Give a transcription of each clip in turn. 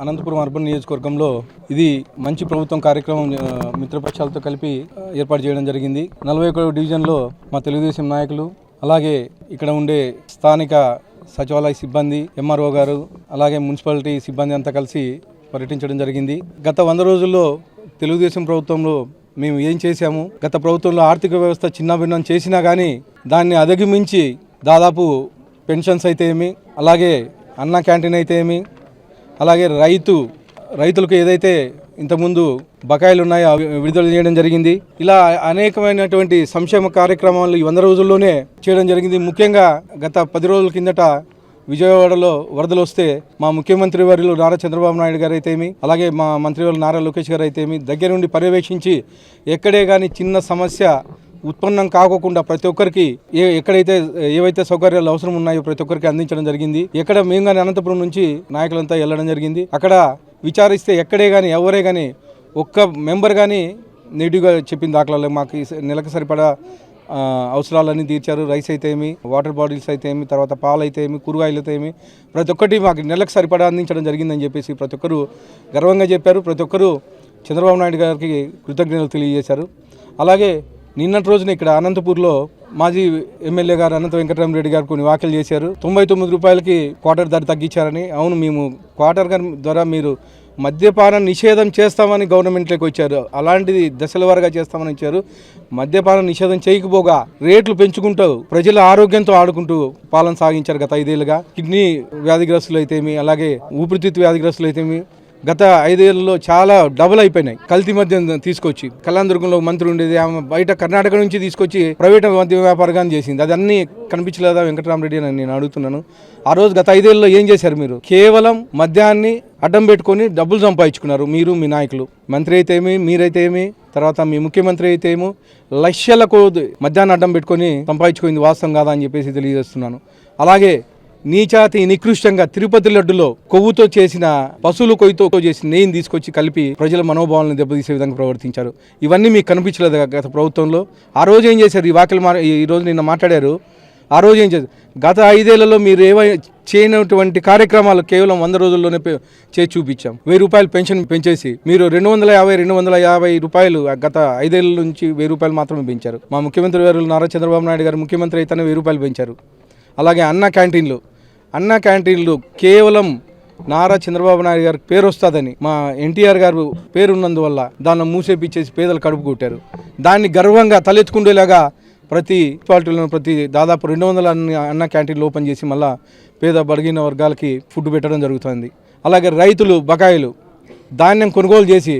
Anantapuram urban నియోజకవర్గంలో ఇది మంచి ప్రభుత్వం కార్యక్రమం మిత్రపక్షాలతో కలిపి ఏర్పాటు చేయడం జరిగింది. నలభై ఒకటో డివిజన్లో మా తెలుగుదేశం నాయకులు అలాగే ఇక్కడ ఉండే స్థానిక సచివాలయ సిబ్బంది ఎంఆర్ఓ గారు అలాగే మున్సిపాలిటీ సిబ్బంది అంతా కలిసి పర్యటించడం జరిగింది. గత వంద రోజుల్లో తెలుగుదేశం ప్రభుత్వంలో మేము ఏం చేశాము? గత ప్రభుత్వంలో ఆర్థిక వ్యవస్థ చిన్నభిన్నం చేసినా కానీ దాన్ని అధిగమించి దాదాపు పెన్షన్స్ అయితే ఏమి అలాగే అన్న క్యాంటీన్ అయితే ఏమి అలాగే రైతు రైతులకు ఏదైతే ఇంతకుముందు బకాయిలు ఉన్నాయో విడుదల చేయడం జరిగింది. ఇలా అనేకమైనటువంటి సంక్షేమ కార్యక్రమాలు ఈ వంద రోజుల్లోనే చేయడం జరిగింది. ముఖ్యంగా గత పది రోజుల కిందట విజయవాడలో వరదలు వస్తే మా ముఖ్యమంత్రి వారిలో నారా చంద్రబాబు నాయుడు గారు అయితేమి అలాగే మా మంత్రివర్యులు నారా లోకేష్ గారు అయితేమి దగ్గర నుండి పర్యవేక్షించి ఎక్కడే కానీ చిన్న సమస్య ఉత్పన్నం కాకోకుండా ప్రతి ఒక్కరికి ఏ ఎక్కడైతే ఏవైతే సౌకర్యాలు అవసరం ఉన్నాయో ప్రతి ఒక్కరికి అందించడం జరిగింది. ఎక్కడ మేము కానీ అనంతపురం నుంచి నాయకులంతా వెళ్ళడం జరిగింది. అక్కడ విచారిస్తే ఎక్కడే కానీ ఎవరే కానీ ఒక్క మెంబర్ కానీ నెగిటివ్గా చెప్పిన దాఖలాలు మాకు నెలకు సరిపడా అవసరాలన్నీ తీర్చారు. రైస్ అయితే ఏమి వాటర్ బాటిల్స్ అయితే ఏమి తర్వాత పాలు అయితే ఏమి కూరగాయలు అయితే ఏమి ప్రతి ఒక్కటి మాకు నెలకు సరిపడా అందించడం జరిగిందని చెప్పేసి ప్రతి ఒక్కరు గర్వంగా చెప్పారు. ప్రతి ఒక్కరు చంద్రబాబు నాయుడు గారికి కృతజ్ఞతలు తెలియజేశారు. అలాగే నిన్నటి రోజున ఇక్కడ అనంతపూర్లో మాజీ ఎమ్మెల్యే గారు అనంత వెంకటరామరెడ్డి గారు కొన్ని వ్యాఖ్యలు చేశారు. తొంభై తొమ్మిది రూపాయలకి క్వార్టర్ ధర తగ్గించారని. అవును మేము క్వార్టర్ ద్వారా మీరు మద్యపాన నిషేధం చేస్తామని గవర్నమెంట్లోకి వచ్చారు. అలాంటిది దశల వారుగా చేస్తామని ఇచ్చారు మద్యపాన నిషేధం చేయకపోగా రేట్లు పెంచుకుంటూ ప్రజల ఆరోగ్యంతో ఆడుకుంటూ పాలన సాగించారు గత ఐదేళ్ళుగా కిడ్నీ వ్యాధిగ్రస్తులు అయితేమి అలాగే ఊపిరితిత్తు వ్యాధిగ్రస్తులు అయితేమి గత ఐదేళ్ళలో చాలా డబుల్ అయిపోయినాయి. కల్తీ మద్యం తీసుకొచ్చి కళ్యాణదుర్గంలో మంత్రి ఉండేది ఆమె బయట కర్ణాటక నుంచి తీసుకొచ్చి ప్రైవేట్ మద్య వ్యాపారంగా చేసింది. అది అన్ని కనిపించలేదా వెంకటరామరెడ్డి అని నేను అడుగుతున్నాను. ఆ రోజు గత ఐదేళ్ళలో ఏం చేశారు మీరు? కేవలం మద్యాన్ని అడ్డం పెట్టుకొని డబ్బులు సంపాదించుకున్నారు మీరు మీ నాయకులు. మంత్రి అయితే ఏమి మీరైతే ఏమి తర్వాత మీ ముఖ్యమంత్రి అయితే ఏమో లక్షల కోది మధ్యాహ్నం అడ్డం పెట్టుకొని సంపాదించుకుంది వాస్తవం కాదా అని చెప్పేసి తెలియజేస్తున్నాను. అలాగే నీచాతి నికృష్టంగా తిరుపతి లడ్డులో కొవ్వుతో చేసిన పశువుల కొయ్యితో చేసిన నెయ్యిని తీసుకొచ్చి కలిపి ప్రజల మనోభావాలను దెబ్బతీసే విధంగా ప్రవర్తించారు. ఇవన్నీ మీకు కనిపించలేదు గత ప్రభుత్వంలో. ఆ రోజు ఏం చేశారు? ఈ వాక్యలు మా ఈ రోజు నిన్న మాట్లాడారు. ఆ రోజు ఏం చేశారు? గత ఐదేళ్ళలో మీరు ఏవై చేయనటువంటి కార్యక్రమాలు కేవలం వంద రోజుల్లోనే చేసి చూపించాం. వెయ్యి రూపాయలు పెన్షన్ పెంచేసి మీరు రెండు వందల యాభై రెండు వందల యాభై రూపాయలు గత ఐదేళ్ళ నుంచి వెయ్యి రూపాయలు మాత్రమే పెంచారు. మా ముఖ్యమంత్రి గారు నారా చంద్రబాబు నాయుడు గారు ముఖ్యమంత్రి అయితేనే వెయ్యి రూపాయలు పెంచారు. అలాగే అన్న క్యాంటీన్లు అన్న క్యాంటీన్లు కేవలం నారా చంద్రబాబు నాయుడు గారికి పేరు వస్తుందని మా ఎన్టీఆర్ గారు పేరున్నందువల్ల దాన్ని మూసేపిచ్చేసి పేదలు కడుపు కొట్టారు. దాన్ని గర్వంగా తలెత్తుకుండేలాగా ప్రతి మున్సిపాలిటీలో ప్రతి దాదాపు రెండు వందల అన్న క్యాంటీన్లు ఓపెన్ చేసి మళ్ళా పేద బడిగిన వర్గాలకి ఫుడ్ పెట్టడం జరుగుతుంది. అలాగే రైతులు బకాయిలు ధాన్యం కొనుగోలు చేసి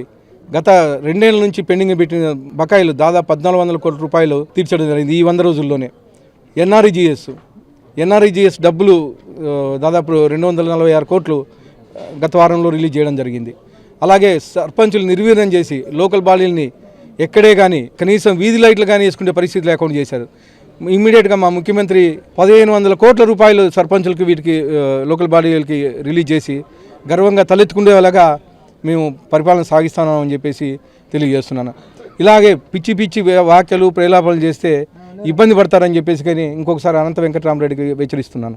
గత రెండేళ్ళ నుంచి పెండింగ్ పెట్టిన బకాయిలు దాదాపు పద్నాలుగు వందల కోట్ల రూపాయలు తీర్చడం జరిగింది ఈ వంద రోజుల్లోనే. ఎన్ఆర్జీఎస్ ఎన్ఆర్ఈజిఎస్ డబ్బులు దాదాపు రెండు వందల నలభై ఆరు కోట్లు గత వారంలో రిలీజ్ చేయడం జరిగింది. అలాగే సర్పంచులు నిర్వీర్యం చేసి లోకల్ బాడీలని ఎక్కడే కానీ కనీసం వీధి లైట్లు కానీ వేసుకునే పరిస్థితి లేకుండా చేశారు. ఇమ్మీడియట్గా మా ముఖ్యమంత్రి పదిహేను వందల కోట్ల రూపాయలు సర్పంచులకి వీటికి లోకల్ బాడీలకి రిలీజ్ చేసి గర్వంగా తలెత్తుకునేలాగా మేము పరిపాలన సాగిస్తున్నామని చెప్పేసి తెలియజేస్తున్నాను. ఇలాగే పిచ్చి పిచ్చి వ్యాఖ్యలు ప్రేలాపనలు చేస్తే ఇబ్బంది పడతారని చెప్పేసి కానీ ఇంకొకసారి అనంత వెంకటరామరెడ్డికి హెచ్చరిస్తున్నాను